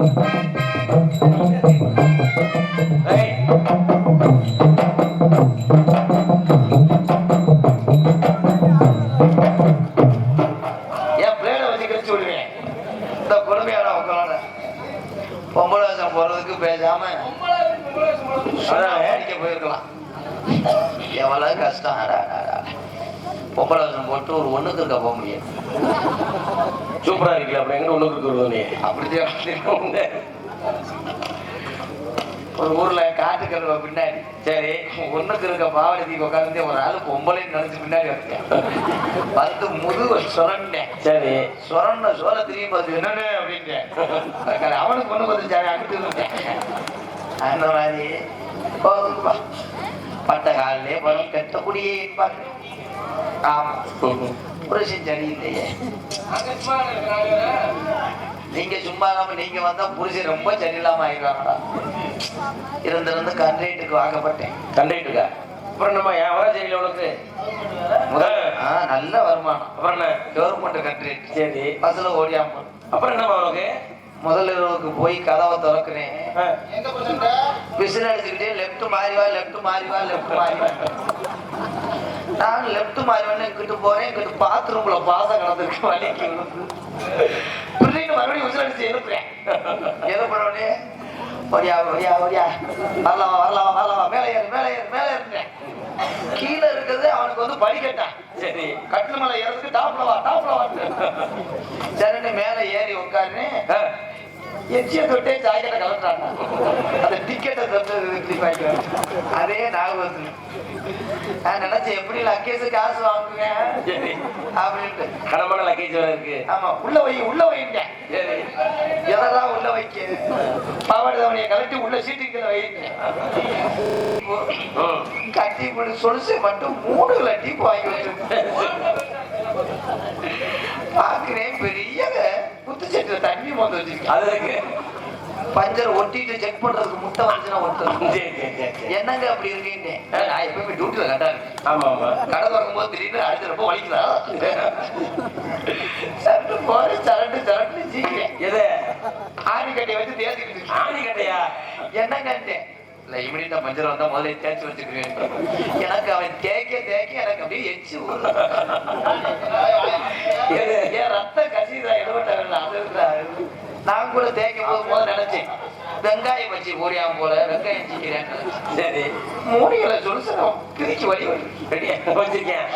Thank you. பொம்பளை ஒரு ஒண்ணுக்கு இருக்கா போக முடியும் சூப்பரா இருக்கல அப்புறம் எங்க ஒண்ணுக்கு இருக்கிறது நீ? அப்படிதான் ஒரு ஊர்ல காட்டு பின்னாடி. சரி ஒண்ணுக்கு இருக்க பாவடி தீ உட்காந்து ஒரு ஆளு பொம்பளை நினைச்சு பின்னாடி வந்தேன் வந்து முதுகு சுரண்டேன். சரி சுரண்ட சோழ திரும்பி பார்த்து என்னன்னு அப்படின்ட்டேன். அவனுக்கு ஒண்ணு பார்த்து சாமி அங்கிட்டு இருந்தேன். அந்த மாதிரி. பட்ட காலிலே பணம் கெட்டக்கூடியே இருப்பாங்க ஆமா. புருஷன் சரியில்லையே நீங்க சும்மா இல்லாம நீங்க வந்தா புருஷன் ரொம்ப சரியில்லாம ஆயிடுவாங்கடா. இருந்திருந்து கண்ட்ரேட்டுக்கு வாங்கப்பட்டேன். கண்டிட்டுக்கா? அப்புறம் நம்ம என் வர சரியில்லை உனக்கு? முதல் ஆ, நல்ல வருமானம். அப்புறம் என்ன? கவர்மெண்ட் கண்ட்ரேட் சரி. பஸ்ல ஓடியாம. அப்புறம் என்னம்மா உனக்கு? முதல் இரவுக்கு போய் கதவை திறக்கிறேன். விசில் அடிச்சுக்கிட்டே லெஃப்ட் மாறி வா லெஃப்ட் மாறி வா லெஃப்ட் மாறி வா. நான் லெஃப்ட் மாறி வந்து இங்கிட்டு போறேன் இங்கிட்டு பாத்ரூம்ல பாசம் கிடந்திருக்கு வலிக்கு. பிள்ளைங்க மறுபடியும் விசில் அடிச்சு எழுப்புறேன். எழுப்புற உடனே ஒடியா ஒடியா ஒடியா வரலாமா வரலாமா வரலாமா? மேலே ஏறு மேலே ஏறு மேலே ஏறுறேன் கீழே இருக்கிறது அவனுக்கு வந்து படிக்கட்டான் சரி. கட்டில மலை ஏறதுக்கு டாப்ல வா டாப்ல வா சரின்னு மேலே ஏறி உட்காருன்னு எச்சிய தொட்டே ஜாக்கெட்டை கலட்டுறாங்க அந்த டிக்கெட்டை தந்து அதே ஞாபகத்துல நான் நினைச்சேன் எப்படி லக்கேஜ் காசு வாங்குவேன் அப்படின்ட்டு. கடமான லக்கேஜ் இருக்கு. ஆமா உள்ள வை உள்ள வைட்டேன் எதெல்லாம் உள்ள வைக்க? பாவாடை தவணையை கலட்டி உள்ள சீட்டுக்குள்ள வைட்டேன். கட்டி இப்படி சொலுசு மட்டும் மூணு லட்டி வாங்கி வச்சிருக்கேன் பாக்குறேன் பெரிய குத்துச்சட்டில தண்ணி மொத்த வச்சிருக்கேன். அது இருக்கு பஞ்சர் ஒட்டிட்டு செக் பண்றதுக்கு முட்டை வந்துச்சுன்னா ஒட்டுறது. என்னங்க அப்படி இருக்கீங்க? நான் எப்பவுமே டியூட்டில கரெக்டா இருக்கேன். ஆமா ஆமா. கடை திறக்கும்போது திடீர்னு அடுத்து ரொம்ப வலிக்குதா? சரட்டு போறேன் சரட்டு சரட்டு சீக்கிறேன் எது? ஆணி கட்டையை வச்சு தேய்ச்சிக்கிட்டு இருக்கேன். ஆணி கட்டையா என்னங்கன்ட்டேன் இல்லை இமிடியா மஞ்சள் வந்தா முதல்ல தேய்ச்சி வச்சுக்கிறேன் எனக்கு அவன் தேய்க்க தேய்க்க எனக்கு அப்படியே எச்சு ஊறுது. எது ஏன் ரத்த கசிதா இடவட்டாங்கல்ல அது இருக்குதா? நான் கூட தேய்க்கும் போது முதல்ல நினைச்சேன் வெங்காயம் வச்சு போறியாம் போல வெங்காயம் சீக்கிறேன் சரி மூடிகளை சொல்லுறோம் பிரிச்சு வழி வழி ரெடியா வச்சிருக்கேன்.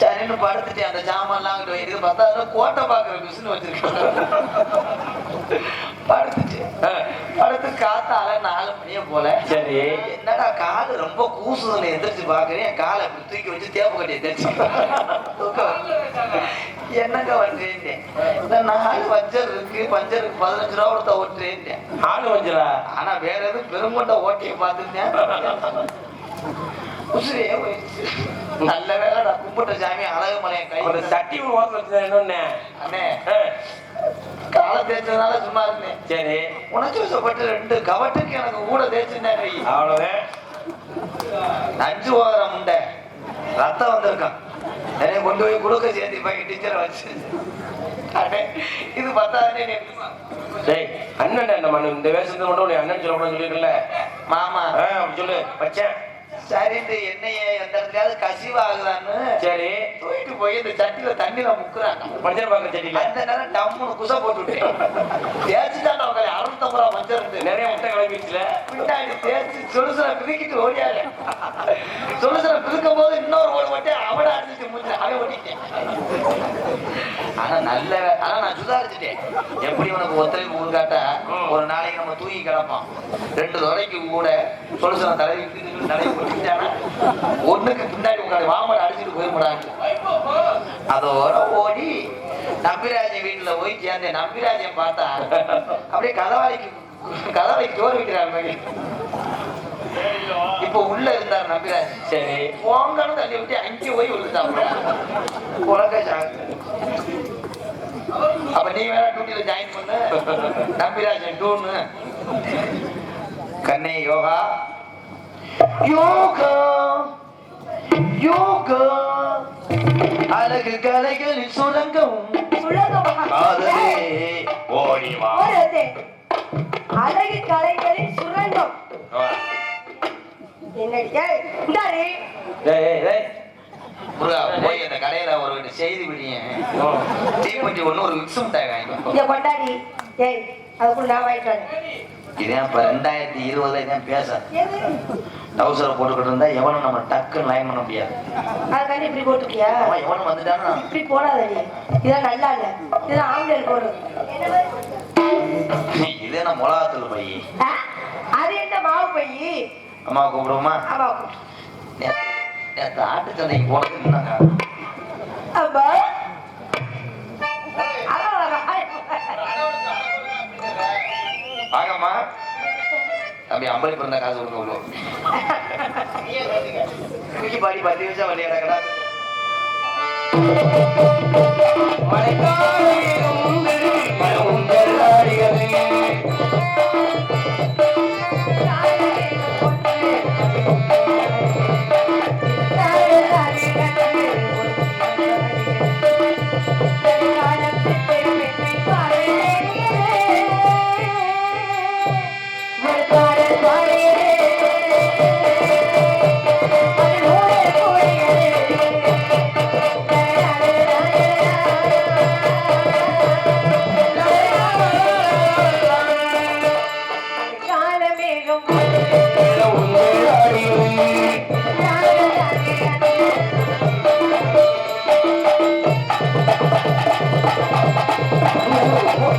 சரின்னு படுத்துட்டேன். அந்த ஜாமான்லாம் அங்கிட்டு வைக்கிறது பார்த்தா அதுல கோட்டை பாக்குற மிஷின் வச்சிருக்காங்க படுத்து ஆ, படுத்து காத்தால நாலு மணியே போல. சரி. என்னடா காலு ரொம்ப கூசுதுன்னு எந்திரிச்சு பாக்குறேன் என் காலை இப்படி தூக்கி வச்சு தேப்பு கட்டி எந்திரிச்சு. என்னங்க வந்தேன் இந்த நாலு பஞ்சர் இருக்கு. பஞ்சருக்கு பதினஞ்சு ரூபா கொடுத்த ஓட்டுறேன் ஆணு வஞ்சலா? ஆனா வேற எதுவும் பெருங்கொண்ட ஓட்டிய போயிடுச்சு. நல்ல வேலை நான் கும்பிட்ட சாமி அழகு கை ஒரு சட்டி ஓட்ட அண்ணே. காலை தேய்ச்சதுனால சும்மா இருந்தேன். சரி. உணர்ச்சி வசப்பட்டு ரெண்டு கவட்டுக்கு எனக்கு கூட தேய்ச்சிருந்தேன் கை அவ்வளவுதான் அஞ்சு ஓகிற முண்டை. ரத்தம் வந்திருக்கான். என்னை கொண்டு போய் கொடுக்க சேர்த்திப்பாங்க டீச்சரை வச்சு. இது பத்தாதுன்னு டேய் அண்ணன் என்ன மண்ணு. இந்த வேஷத்தை மட்டும் அண்ணன் சொல்லக்கூடாது சொல்லிருக்கல மாமா. சொல்லு. வச்சேன் சரின்ட்டு என்னைய எந்த இடத்துலயாவது கசிவாகுதான்னு சரி. தூக்கிட்டு போய் இந்த சட்டியில தண்ணியில முக்குறாங்க. மஞ்சள் பாக்க செடியில அந்த நேரம் டம்முன்னு குசை போட்டு விட்டேன் தேய்ச்சிதான் உங்களை அறுநூத்தம்பது ரூபா மஞ்சள் இருந்து நிறைய முட்டை கிளம்பிடுச்சுல பின்னாடி தேய்ச்சி சொலுசுல பிதுக்கிட்டு ஓடியாரு. சொலுசுல பிதுக்கும் போது இன்னொரு ஓடு மட்டும் அடிச்சுட்டு மூச்சு அவன் ஓட்டிட்டேன் ஆனா நல்ல ஆனா நான் சுதாரிச்சுட்டேன் எப்படி உனக்கு ஒத்துழைப்பு கொடுக்காட்டா ஒரு நாளைக்கு நம்ம தூங்கி கிடப்போம். ரெண்டு துறைக்கு கூட சொலுசுல தலைவி தலைவி போட்டுட்டானா ஒண்ணுக்கு பின்னாடி உட்காந்து வாமலை அடிச்சுட்டு போயிருக்கூடாது அதோட ஓடி நம்பிராஜன் வீட்டுல போய் சேர்ந்தேன். நம்பிராஜன் பார்த்தா அப்படியே கதவாளிக்கு கதவாளிக்கு டோர் வைக்கிறாங்க இப்ப உள்ள இருந்தார் நம்பிராஜன் சரி. போங்கன்னு தள்ளி விட்டு அங்கே போய் விழுந்தாங்க உலக அப்ப நீ வேற டியூட்டில ஜாயின் பண்ணு. நம்பிராஜன் டூன்னு கண்ணே யோகா. யோகா. யோகா. அழகு கலைகளில் சுரங்கவும். காதலே ஓடி வா போறது. அழகு கலைகளின் சுரங்கம். போய் அந்த கடையில ஒரு செய்தி விடியேன் ஓ. தீப்பெட்டி ஒண்ணு ஒரு மிக்ஸ் மிட்டாய் வாங்கி கொண்டாடி. ஏய் அதுக்குள்ள நான் வாங்கிட்டு வரேன். இதே இப்ப ரெண்டாயிரத்தி இருபதுல இதான் பேச? டவுசரை போட்டுக்கிட்டு இருந்தா எவனும் நம்ம டக்குன்னு லைன் பண்ண முடியாது. அதுக்காண்டி இப்படி போட்டுக்கியா அவன் எவனும் வந்துட்டானா இப்படி போடாதடி இதான் நல்லா இல்ல இதான் ஆம்பளை போடும் இதே நான் மிளகாத்தூள் பை அது என்ன மாவு பையி? அம்மா கூப்பிடுவோமா? ஆமா. நேத்து நேத்து ஆட்டு சந்தைக்கு போனது அப்பா வாங்கம்மா. தம்பி அம்பளி பிறந்த காசு கொடுக்க விடுவோம் குக்கி பாடி பத்து நிமிஷம் விளையாடக்கடா மழைக்காலம் உண்டு, மழை உங்கள்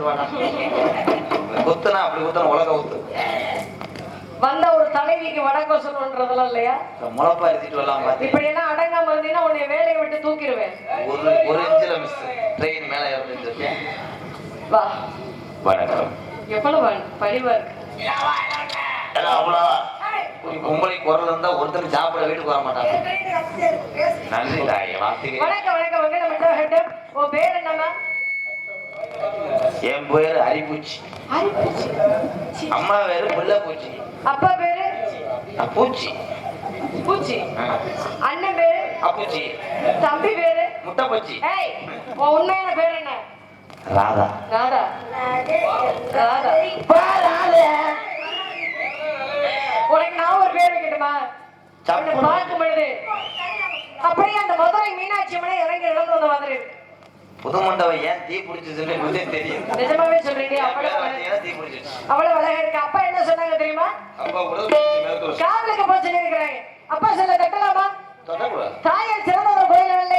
குத்துனா அப்படி குத்தன உலக ஊத்து வந்த ஒரு தலைவிக்கு வணக்கம் சொல்லணுன்றதெல்லாம் இல்லையா? முளப்பா எடுத்துட்டு வரலாம் இப்படி எல்லாம் அடங்காம இருந்தீங்கன்னா உன்னை வேலையை விட்டு தூக்கிடுவேன். ஒரு ஒரு இன்ச்சில் மிஸ் ட்ரெயின் மேலே வா. வணக்கம். எவ்வளவு பழிவா இருக்கு? அவ்வளோ ஒரு பொம்பளை குரல் இருந்தா ஒருத்தர் சாப்பிட வீட்டுக்கு வர மாட்டாங்க நன்றி தாய் வார்த்தைக்கு வணக்கம் வணக்கம். ஹெட் உன் பேர் என்னம்மா? என் பேர் அரிப்பூச்சி அம்மா பேரு புள்ள பூச்சி அப்பா பேரு? பூச்சி. பூச்சி. அண்ணன் பேரு? அப்பூச்சி தம்பி பேரு? முட்டை பூச்சி ஏய் உன் உண்மையான பேர் என்ன? ராதா. ராதா. ராதா. உனக்கு நான் ஒரு பேர் வைக்கட்டுமா பார்க்கும் பொழுது அப்படியே அந்த மதுரை மீனாட்சி அம்மனை இறங்கி நடந்து வந்த மாதிரி இருக்கு. புது மண்டபம் ஏன் தீ பிடிச்சதுன்னு எனக்கே தெரியும். நிஜமாவே சொல்றீங்க அவ்வளவு அழகா- பார்த்தீங்கன்னா தீ பிடிச்சிச்சு அவ்வளவு அழகா இருக்கு. அப்பா என்ன சொன்னாங்க தெரியுமா? அப்பா காவலுக்கு இருக்கிறாங்க அப்பா சொல்ல தொடக்கூடாது தாயார் சிறந்த ஒரு கோயில் இல்லை.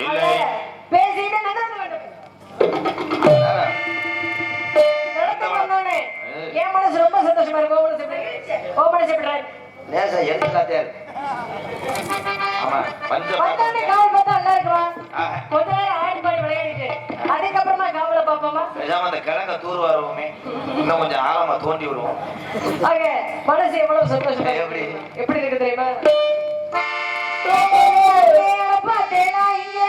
இல்லை. பேசிட்டு நடந்து வேண்டும் நடந்து வந்தோடனே என் மனசு ரொம்ப சந்தோஷமா இருக்கு. ஓ மனசு ஓ மனசு எப்படி இருக்கு. ஆமா பஞ்ச வந்தோடனே காவல் பார்த்தா நல்லா இருக்குமா ஆஹா. கொஞ்ச நேரம் ஆடி பாடி விளையாடிட்டு அதுக்கப்புறமா காவலை பார்ப்போமா பேசாம அந்த கிழங்க தூர் வருவோமே இன்னும் கொஞ்சம் ஆழமா தோண்டி விடுவோம் ஆக மனசு எவ்வளவு சந்தோஷமா. எப்படி? எப்படி இருக்கு தெரியுமா பார்த்தேனா இங்கே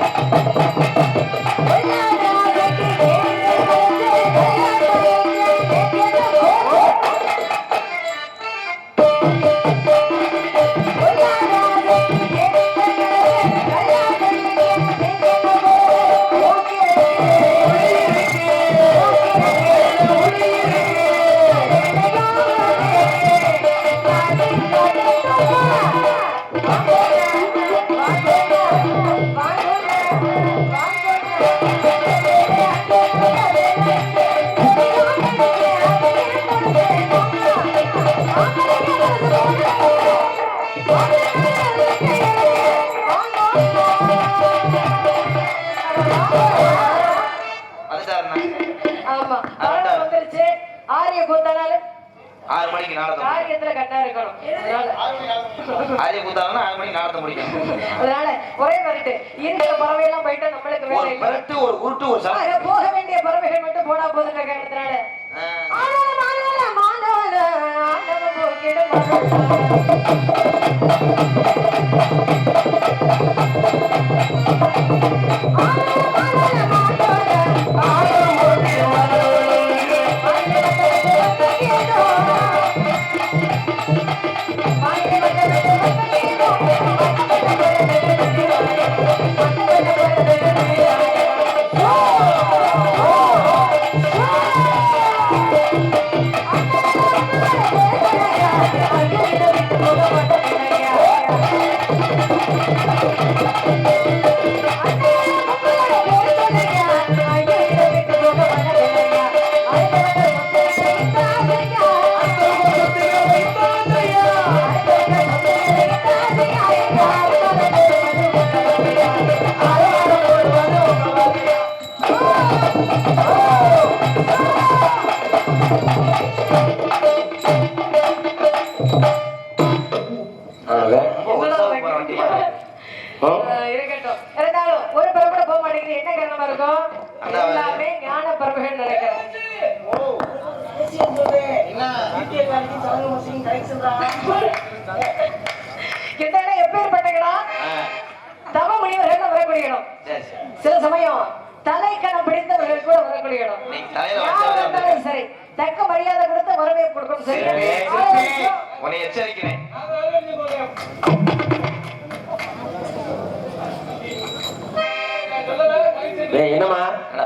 முடிக்கும் அதனால ஒரே வரட்டு. இருக்கிற பறவை எல்லாம் போயிட்டா நம்மளுக்கு வேலை ஒரு உருட்டு ஒரு ஆக, போக வேண்டிய பறவைகள் மட்டும் போனா போதுன்ற காரணத்தினால. போக்கிட இந்த இடம் எப்பேற்பட்ட இடம் ஆ, தவ முனிவர்கள் வரக்கூடிய இடம் சில சமயம் தலைக்கணம் பிடித்தவர்கள் கூட வரக்கூடிய இடம் சரி. தக்க மரியாதை கொடுத்து வரவேற்பு கொடுக்கணும் சரி உன்னை எச்சரிக்கிறேன். என்னடா,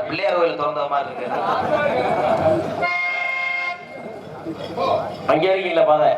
பிள்ளையார் கோயில் திறந்த மாதிரி இருக்கு. அங்கே இருக்கீங்களா பாதை?